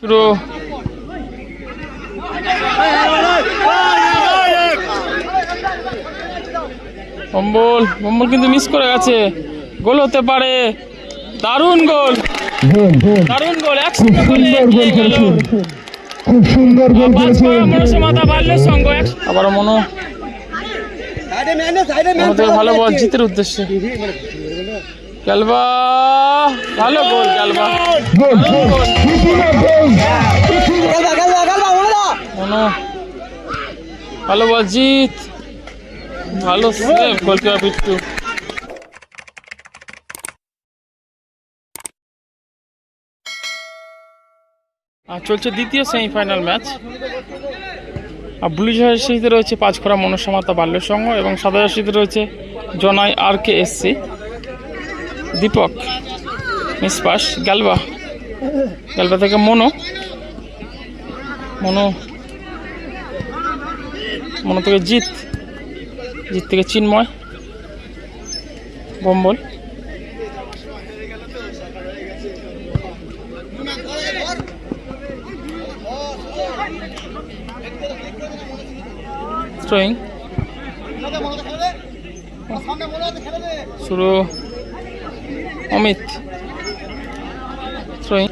শুরু। Bumble bumble কিন্তু miss করে গেছে। গোল হতে পারে। দারুণ গোল। দারুণ গোল এক খুব সুন্দর গোল করেছেন খুব সুন্দর গোল করেছেন মনসা মাথা বাড়লের সঙ্গ আবার মনো। মনো থেকে ভালো বল জিতের উদ্দেশ্যে। ক্যালবা ভালো গোল ক্যালবা গোল গোল। গোল। মনো ভালো বল জিত ভালো সেভ গোলকিপার বিট্টু আর চলছে দ্বিতীয় সেমিফাইনাল ম্যাচ আর ব্লু জার্সিতে রয়েছে পাঁচখরা মনসামাতা বাল্য সংঘ এবং সাদা জার্সিতে রয়েছে জনাই আর কে এসসি দীপক মিসপাস গালবা। গালবা থেকে মনো। মনো। মনো থেকে জিত জিত থেকে চিন্ময়। বম্বল। থ্রোয়িং শুরু। অমিত। থ্রোয়িং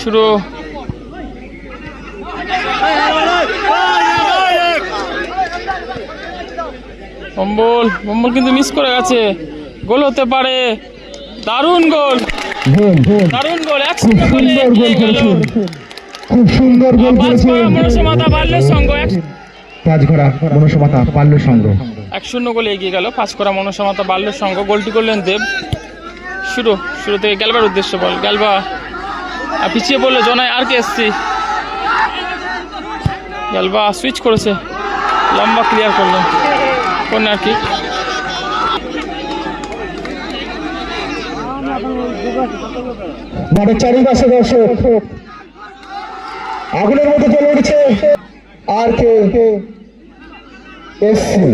শুরু। অম্বল অম্বল কিন্তু মিস করে গেছে। গোল হতে পারে। দারুণ গোল। দারুণ গোল। এক খুব সুন্দর গোল করেছেন খুব সুন্দর গোল পাঁচঘোড়া মনসমাতা পাল্য সংঘ এক শূন্য গোলে এগিয়ে গেল। পাঁচ করা মনসামাতা বাল্যের সঙ্গ। গোলটি করলেন দেব। শুরু শুরু থেকে গেলবার উদ্দেশ্য বল। গেলবা, আর পিছিয়ে বলল জনাই আর কে এসছি? গেলবা সুইচ করেছে। লম্বা ক্লিয়ার করলেন কর্নার কি? মাঠের চারিপাশে আগুনের উঠেছে আর কে? এসসি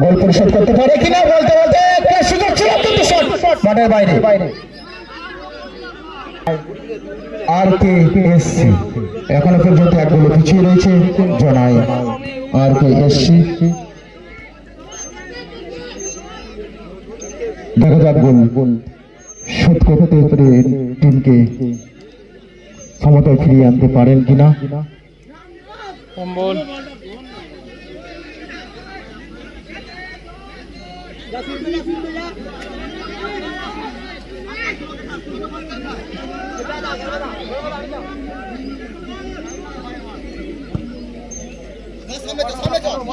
গোল পরিশোধ করতে পারে কিনা? বলতে বলতে একটা সুযোগ ছিল কিন্তু শট মাঠের বাইরে। আর কে এসসি এখনও পর্যন্ত এক গোল পিছিয়ে রয়েছে জনাই আর কে এসসি দেখা যাক গোল শোধ করতে পেরে টিমকে সমতায় ফিরিয়ে আনতে পারেন কিনা। কম্বল।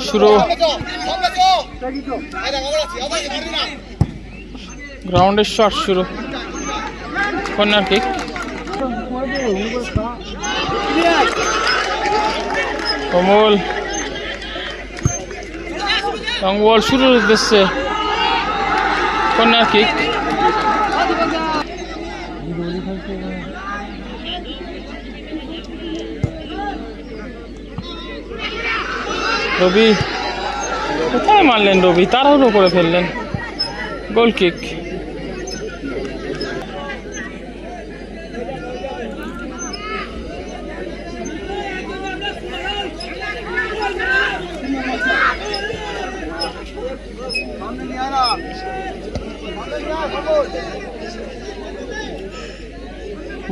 শুরু। গ্রাউন্ডের শট শুরু। Corner kick Kamal long ball শুরুর উদ্দেশ্যে। কর্নার কিক রবি কোথায় মারলেন রবি? তাড়াহুড়ো করে ফেললেন। গোল কিক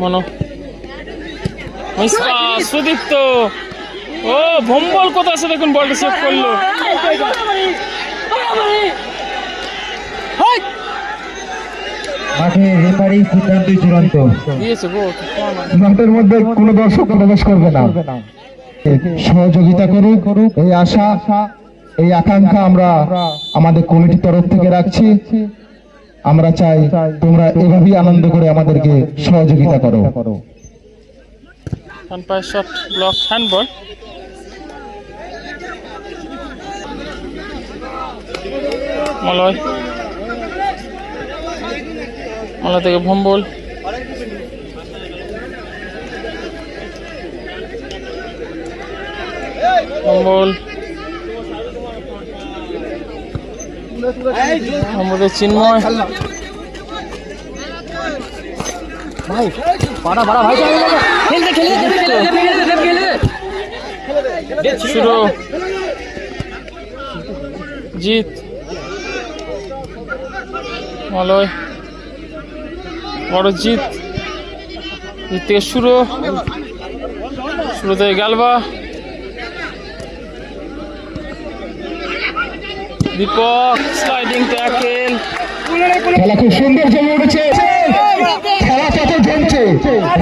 মনো। সুদীপ্ত। ও ভম্বল কোথা আছে দেখুন বলটা সেভ করল। মাঠে রেফারি সিদ্ধান্তই চূড়ান্ত। মাঠের মধ্যে কোনো দর্শক প্রবেশ করবে না। সহযোগিতা করুক এই আশা এই আকাঙ্ক্ষা আমরা আমাদের কমিটির তরফ থেকে রাখছি। আমরা চাই তোমরা এভাবেই আনন্দ করে আমাদেরকে সহযোগিতা করো। Shot block handball Malay Malay থেকে ভম্বল ভম্বল চিন্ময় শুরু জিত মলয় বড় জিত জিত থেকে শুরু শুরু থেকে গালবা দীপক স্লাইডিং ট্যাকেল খেলা সুন্দর জমে উঠেছে খেলা তত জমছে?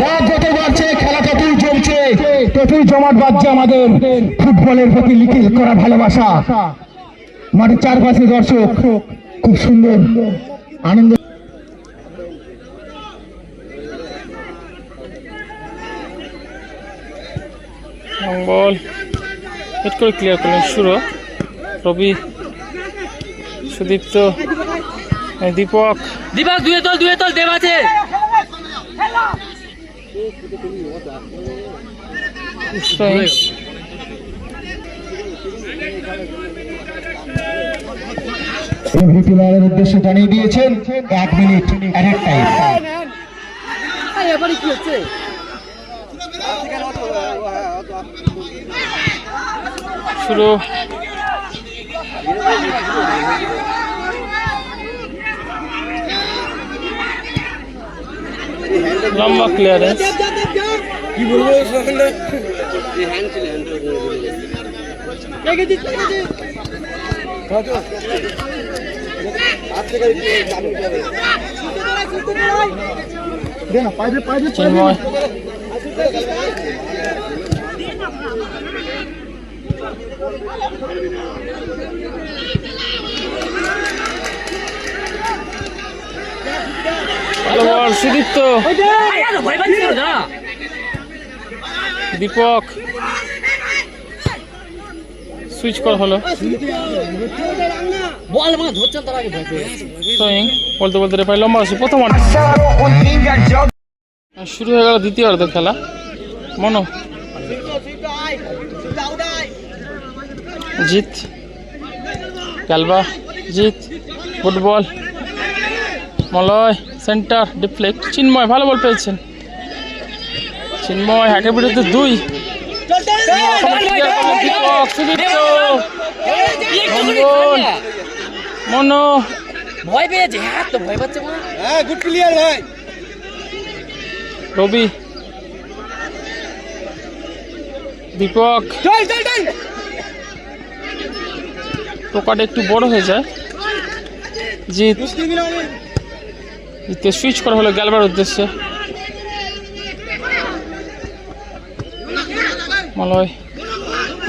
রাত যত বাড়ছে, খেলা ততই জমছে। ততই জমাট বাজছে আমাদের। ফুটবলের প্রতি লিখিত করা ভালোবাসা। মাঠের চারপাশে দর্শক, খুব সুন্দর। আনন্দ বল হিট করে ক্লিয়ার করলেন শুরু। রবি সুদীপ্ত দীপক। দীপক দুয়ে তোল দুয়ে তোল দেব আছে। সোহিং এমভি প্লেয়ারের উদ্দেশ্যে জানিয়ে দিয়েছেন এক মিনিট এক টাইম এবারে কি হচ্ছে শুরু লম্বা ক্লিয়ারেন্স চিন্ময় ভালো বল সুদীপ্ত। দীপক। সুইচ করা হলো। বল আমাকে ধরছেন তার আগে ভয় সোয়িং বলতে বলতে রেফারি লম্বা আছে প্রথম অর্ধ শুরু হয়ে গেল দ্বিতীয় অর্ধ খেলা। মনো? জিত। ক্যালবা জিত। Football. Malay centre deflect Chinmoy ভালো বল পেয়েছেন। চিন্ময় হ্যাকের বিরুদ্ধে দুই। সুদীপ্ত। মনো। ভয় পেয়েছে? হ্যাঁ তো ভয় পাচ্ছে মনে হয়। রবি। দীপক। চল চল চল। টোকাটা একটু বড় হয়ে যায়। জিত জিতে সুইচ করা হলো গেলবার উদ্দেশ্যে। মলয়।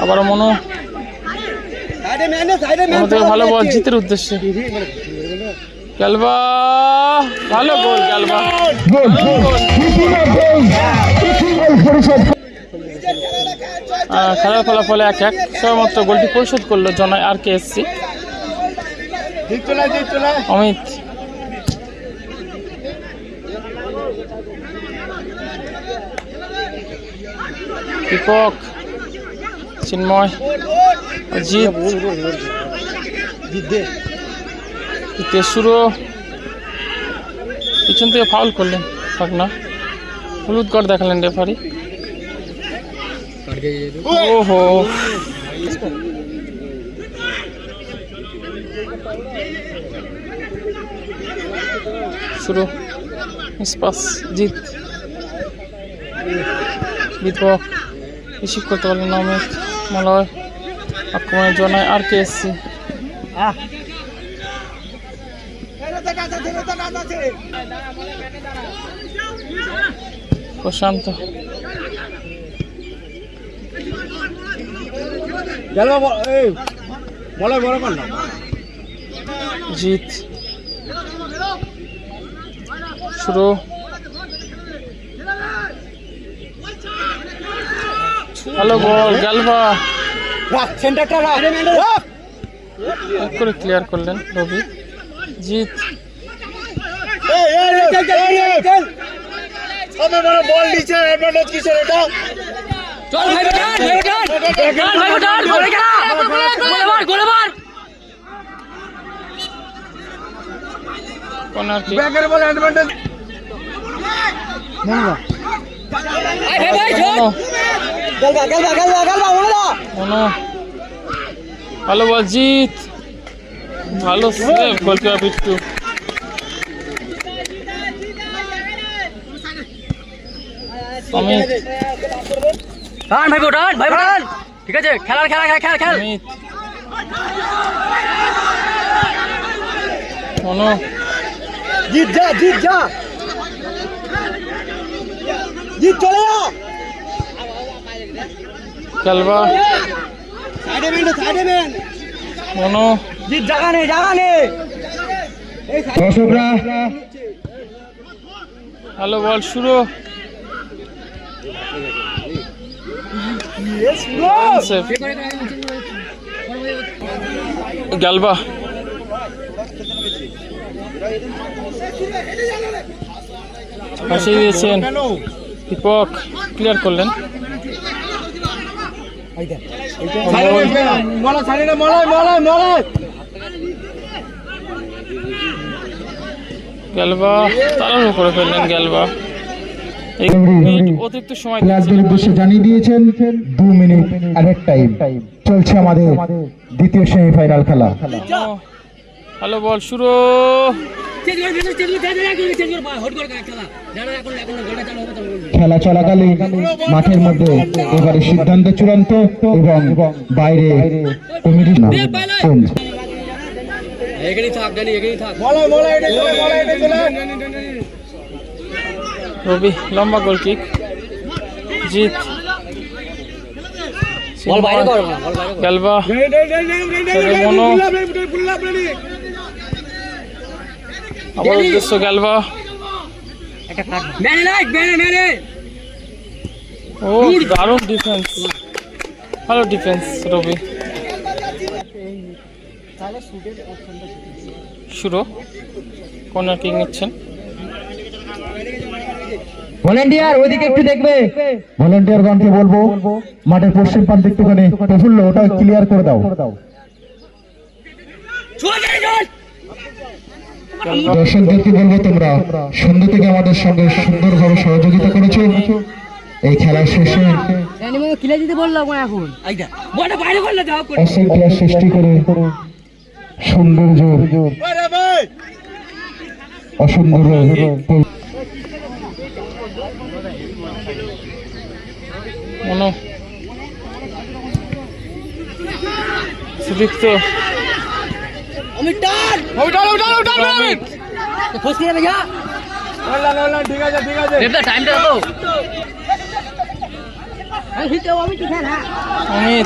আবারও মনো। ভালো বল জিতের উদ্দেশ্যে। গেলবা ভালো গোল খেলার ফলাফলে এক এক সবেমাত্র গোলটি পরিশোধ করল জনায় R K SC Amit. Dipak Chinmoy. Ajit দ্বিতীয় পিছন থেকে ফাউল করলেন থাক না হলুদ কার্ড দেখালেন রেফারি ওহো। শুরু। মিসপাস জিত। দীপক রিসিভ করতে পারলেন অমিত। মলয়। আক্রমণের জনায় আর কে এসছি? প্রশান্ত। জিত শুরু। হ্যালো বল গালবা এক করে ক্লিয়ার করলেন রবি জিত চল ভাই বেটান ভাই বেটান চল ভাই গোলে মার গোলে মার কর্নার কিক ভাই ভাই চল মনো ভালো বল জিত। ভালো সেভ গোলকিপার বিট্টু। অমিত। ভাই ভাই ঠিক আছে খেলার খেলা খেলা খেল খেল। অমিত। মনো। জিত যা জিত যা। জিত চলে যা। খেলবা? সাইডে মেন? মেন মনো জায়গা নেই জায়গা নেই দর্শকরা? ভালো বল শুরু। গালবা। ফাঁসিয়ে দিয়েছেন। দীপক ক্লিয়ার করলেন। করে ফেললেন অতিরিক্ত সময় উদ্দেশ্যে জানিয়ে দিয়েছেন দু মিনিট আর টাইম চলছে আমাদের দ্বিতীয় সেমিফাইনাল খেলা। হ্যালো বল শুরু। খেলা জানা এখন এখন গোলটা চালু হবে তখন বলবি খেলা চলাকালীন মাঠের মধ্যে এবারে সিদ্ধান্ত চূড়ান্ত এবং বাইরে কমিটি রবি লম্বা গোল কিক জিত বল বাইরে কর বল বাইরে কর। মনো আবার উদ্দেশ্য গ্যালবা মেনে লাইক মেনে মেনে ও দারুণ ডিফেন্স ভালো ডিফেন্স রবি। শুরু। কর্নার কিক নিচ্ছেন। ভলেন্টিয়ার ওইদিকে একটু দেখবে। ভলেন্টিয়ার গণকে বলব। মাঠের পশ্চিম প্রান্তে একটুখানি প্রফুল্ল ওটা ক্লিয়ার করে দাও চল যাই চল গ্যালবা দর্শকদেরকে বলব তোমরা। সন্ধ্যা থেকে আমাদের সঙ্গে সুন্দরভাবে সহযোগিতা করেছ। এই খেলা শেষে কিলে দিতে বললাম এখন? আইদা বলটা সৃষ্টি করে সৌন্দর্য অসুন্দর মনো সুদীপ্ত অমিত টান ফসকে যাবে যা। ঠিক আছে ঠিক আছে। দেবদা টাইমটা দাও আমি কি খেলা অমিত।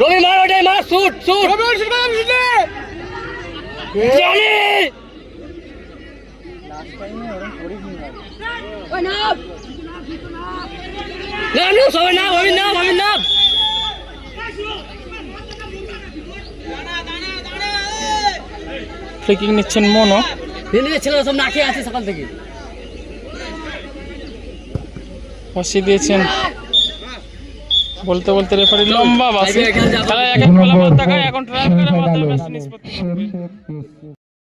রবি মার ওটাই মার শুট শুট। জানি! ওই নাম। নাম নাম সবাই নাম অমিত নাম অমিত নাম। ফ্লিকিং নিচ্ছেন মনো দিল্লিতে ছেলেরা সব না খেয়ে আছে সকাল থেকে। ফাঁসি দিয়েছেন। বলতে বলতে রেফারি লম্বা বাসি। খেলা খেলা এক এক বেলা বাদ থাকায় এখন ট্রায়াল করে মাথা বেশ নিষ্পত্তি